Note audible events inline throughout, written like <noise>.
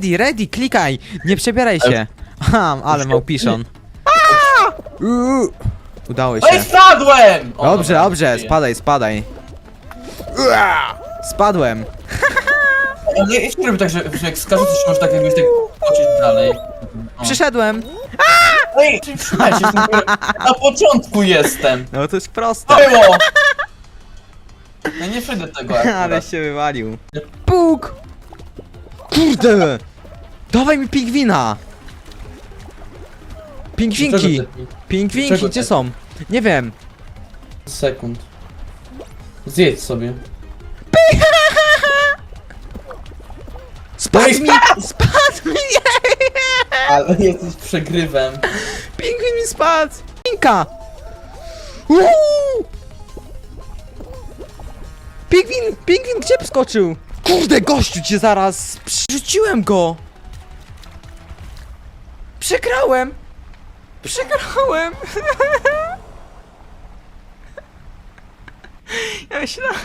Ready, ready, klikaj! Nie przebieraj się! Aha, ale małpiszon. Uuu. Udało się. spadłem! O, Dobrze, dobra, dobrze, spadaj, spadaj. Ua! Spadłem. O, Nie, nie robię tak, że, że jak to się możesz tak jakbyś tak skoczyć dalej. O. Przyszedłem. Ej, czy trzymaj się, jestem dopiero- na początku jestem. No to jest proste. Było! Ja nie przejdę tego <laughs> Ale akurat. się wywalił. Puk! Kurde! Dawaj mi pingwina! Pingwinki! Pingwinki, Czego gdzie ty? są? Nie wiem. Sekund. Zjedz sobie. Spadł mi! Spadł mi! <laughs> Ale jesteś przegrywem. Pingwin mi spadł! Pinka! Uuu! Pingwin! Pingwin gdzie skoczył? Kurde, gościu cię zaraz! Przerzuciłem go! Przegrałem! Przegrałem! <laughs> Ja myślałem...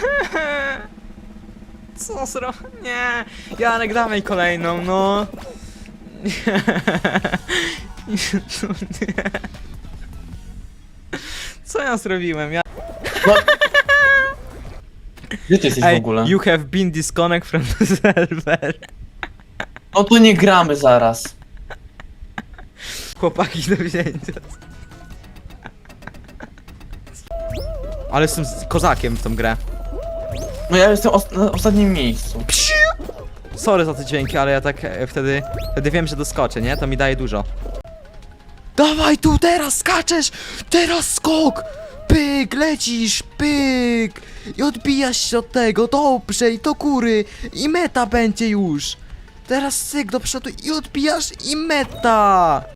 Co zro... Nie! Janek, dawaj kolejną, no! <laughs> Nie. No nie. Co ja zrobiłem? Ja... Gdzie ty jesteś w Ej, ogóle? you have been disconnect from the <laughs> server. No to nie gramy zaraz. Chłopaki do wzięcia. Ale jestem z kozakiem w tą grę. No ja jestem os na ostatnim miejscu. Sorry za te dźwięki, ale ja tak e, wtedy, wtedy wiem, że doskoczę, nie? To mi daje dużo. Dawaj tu, teraz skaczesz! Teraz skok! Pyk, lecisz, pyk! I odbijasz się od tego, dobrze, i do góry, i meta będzie już! Teraz syk do przodu i odbijasz i meta!